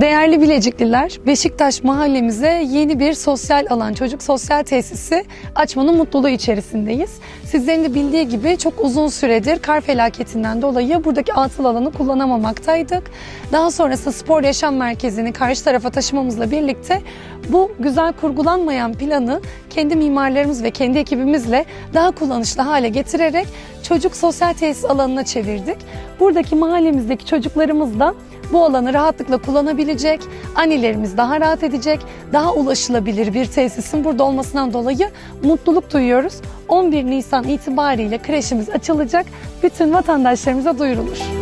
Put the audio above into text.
Değerli Bilecikliler, Beşiktaş mahallemize yeni bir sosyal alan, çocuk sosyal tesisi açmanın mutluluğu içerisindeyiz. Sizlerin de bildiği gibi çok uzun süredir kar felaketinden dolayı buradaki atıl alanı kullanamamaktaydık. Daha sonrasında spor yaşam merkezini karşı tarafa taşımamızla birlikte bu güzel kurgulanmayan planı kendi mimarlarımız ve kendi ekibimizle daha kullanışlı hale getirerek çocuk sosyal tesis alanına çevirdik. Buradaki mahallemizdeki çocuklarımız da bu alanı rahatlıkla kullanabilecek, annelerimiz daha rahat edecek, daha ulaşılabilir bir tesisin burada olmasından dolayı mutluluk duyuyoruz. 11 Nisan itibariyle kreşimiz açılacak, bütün vatandaşlarımıza duyurulur.